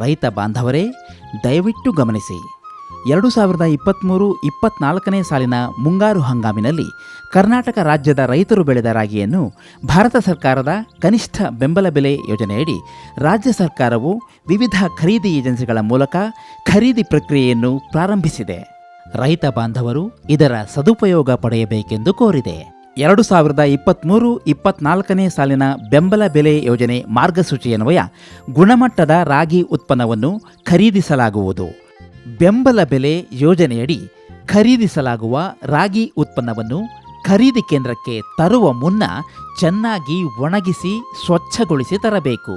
ರೈತ ಬಾಂಧವರೇ, ದಯವಿಟ್ಟು ಗಮನಿಸಿ. ಎರಡು ಸಾವಿರದ ಇಪ್ಪತ್ತ್ಮೂರು ಇಪ್ಪತ್ನಾಲ್ಕನೇ ಸಾಲಿನ ಮುಂಗಾರು ಹಂಗಾಮಿನಲ್ಲಿ ಕರ್ನಾಟಕ ರಾಜ್ಯದ ರೈತರು ಬೆಳೆದ ರಾಗಿಯನ್ನು ಭಾರತ ಸರ್ಕಾರದ ಕನಿಷ್ಠ ಬೆಂಬಲ ಬೆಲೆ ಯೋಜನೆಯಡಿ ರಾಜ್ಯ ಸರ್ಕಾರವು ವಿವಿಧ ಖರೀದಿ ಏಜೆನ್ಸಿಗಳ ಮೂಲಕ ಖರೀದಿ ಪ್ರಕ್ರಿಯೆಯನ್ನು ಪ್ರಾರಂಭಿಸಿದೆ. ರೈತ ಬಾಂಧವರು ಇದರ ಸದುಪಯೋಗ ಪಡೆಯಬೇಕೆಂದು ಕೋರಿದೆ. ಎರಡು ಸಾವಿರದ ಇಪ್ಪತ್ತ್ಮೂರು ಇಪ್ಪತ್ನಾಲ್ಕನೇ ಸಾಲಿನ ಬೆಂಬಲ ಬೆಲೆ ಯೋಜನೆ ಮಾರ್ಗಸೂಚಿಯನ್ವಯ ಗುಣಮಟ್ಟದ ರಾಗಿ ಉತ್ಪನ್ನವನ್ನು ಖರೀದಿಸಲಾಗುವುದು. ಬೆಂಬಲ ಬೆಲೆ ಯೋಜನೆಯಡಿ ಖರೀದಿಸಲಾಗುವ ರಾಗಿ ಉತ್ಪನ್ನವನ್ನು ಖರೀದಿ ಕೇಂದ್ರಕ್ಕೆ ತರುವ ಮುನ್ನ ಚೆನ್ನಾಗಿ ಒಣಗಿಸಿ ಸ್ವಚ್ಛಗೊಳಿಸಿ ತರಬೇಕು.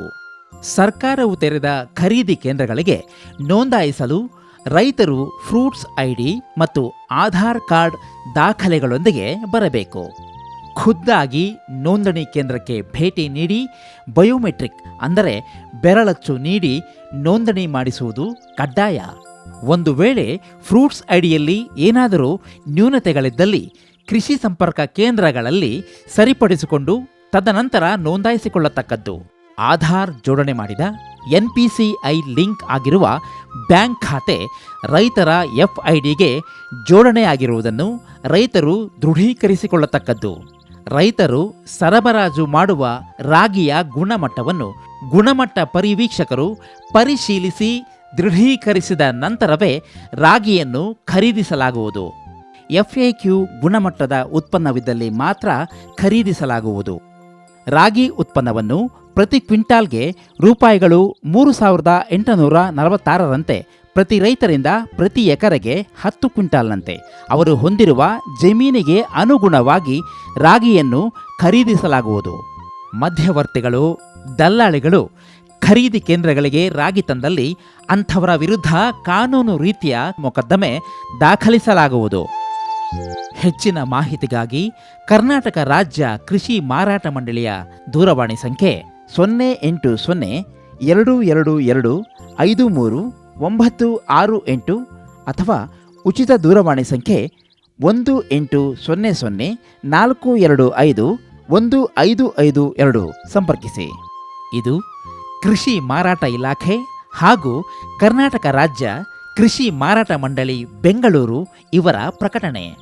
ಸರ್ಕಾರವು ತೆರೆದ ಖರೀದಿ ಕೇಂದ್ರಗಳಿಗೆ ನೋಂದಾಯಿಸಲು ರೈತರು ಫ್ರೂಟ್ಸ್ ಐಡಿ ಮತ್ತು ಆಧಾರ್ ಕಾರ್ಡ್ ದಾಖಲೆಗಳೊಂದಿಗೆ ಬರಬೇಕು. ಖುದ್ದಾಗಿ ನೋಂದಣಿ ಕೇಂದ್ರಕ್ಕೆ ಭೇಟಿ ನೀಡಿ ಬಯೋಮೆಟ್ರಿಕ್ ಅಂದರೆ ಬೆರಳಚ್ಚು ನೀಡಿ ನೋಂದಣಿ ಮಾಡಿಸುವುದು ಕಡ್ಡಾಯ. ಒಂದು ವೇಳೆ ಫ್ರೂಟ್ಸ್ ಐಡಿಯಲ್ಲಿ ಏನಾದರೂ ನ್ಯೂನತೆಗಳಿದ್ದಲ್ಲಿ ಕೃಷಿ ಸಂಪರ್ಕ ಕೇಂದ್ರಗಳಲ್ಲಿ ಸರಿಪಡಿಸಿಕೊಂಡು ತದನಂತರ ನೋಂದಾಯಿಸಿಕೊಳ್ಳತಕ್ಕದ್ದು. ಆಧಾರ್ ಜೋಡಣೆ ಮಾಡಿದ ಎನ್ಪಿಸಿಐ ಲಿಂಕ್ ಆಗಿರುವ ಬ್ಯಾಂಕ್ ಖಾತೆ ರೈತರ ಎಫ್ಐಡಿಗೆ ಜೋಡಣೆಯಾಗಿರುವುದನ್ನು ರೈತರು ದೃಢೀಕರಿಸಿಕೊಳ್ಳತಕ್ಕದ್ದು. ರೈತರು ಸರಬರಾಜು ಮಾಡುವ ರಾಗಿಯ ಗುಣಮಟ್ಟವನ್ನು ಗುಣಮಟ್ಟ ಪರಿವೀಕ್ಷಕರು ಪರಿಶೀಲಿಸಿ ದೃಢೀಕರಿಸಿದ ನಂತರವೇ ರಾಗಿಯನ್ನು ಖರೀದಿಸಲಾಗುವುದು. ಎಫ್ಎಕ್ಯೂ ಗುಣಮಟ್ಟದ ಉತ್ಪನ್ನವಿದ್ದಲ್ಲಿ ಮಾತ್ರ ಖರೀದಿಸಲಾಗುವುದು. ರಾಗಿ ಉತ್ಪನ್ನವನ್ನು ಪ್ರತಿ ಕ್ವಿಂಟಾಲ್ಗೆ ರೂಪಾಯಿಗಳು ಮೂರು ಸಾವಿರದ ಎಂಟುನೂರ ನಲವತ್ತಾರರಂತೆ ಪ್ರತಿ ರೈತರಿಂದ ಪ್ರತಿ ಎಕರೆಗೆ ಹತ್ತು ಕ್ವಿಂಟಾಲ್ನಂತೆ. ಅವರು ಹೊಂದಿರುವ ಜಮೀನಿಗೆ ಅನುಗುಣವಾಗಿ ರಾಗಿಯನ್ನು ಖರೀದಿಸಲಾಗುವುದು. ಮಧ್ಯವರ್ತಿಗಳು, ದಲ್ಲಾಳಿಗಳು ಖರೀದಿ ಕೇಂದ್ರಗಳಿಗೆ ರಾಗಿ ತಂದಲ್ಲಿ ಅಂಥವರ ವಿರುದ್ಧ ಕಾನೂನು ರೀತಿಯ ಮೊಕದ್ದಮೆ ದಾಖಲಿಸಲಾಗುವುದು. ಹೆಚ್ಚಿನ ಮಾಹಿತಿಗಾಗಿ ಕರ್ನಾಟಕ ರಾಜ್ಯ ಕೃಷಿ ಮಾರಾಟ ಮಂಡಳಿಯ ದೂರವಾಣಿ ಸಂಖ್ಯೆ ಸೊನ್ನೆ ಎಂಟು ಸೊನ್ನೆ ಎರಡು ಎರಡು ಎರಡು ಐದು ಮೂರು ಒಂಬತ್ತು ಆರು ಎಂಟು ಅಥವಾ ಉಚಿತ ದೂರವಾಣಿ ಸಂಖ್ಯೆ ಒಂದು ಎಂಟು ಸೊನ್ನೆ ಸೊನ್ನೆ ನಾಲ್ಕು ಎರಡು ಐದು ಒಂದು ಐದು ಐದು ಎರಡು ಸಂಪರ್ಕಿಸಿ. ಇದು ಕೃಷಿ ಮಾರಾಟ ಇಲಾಖೆ ಹಾಗೂ ಕರ್ನಾಟಕ ರಾಜ್ಯ ಕೃಷಿ ಮಾರಾಟ ಮಂಡಳಿ ಬೆಂಗಳೂರು ಇವರ ಪ್ರಕಟಣೆ.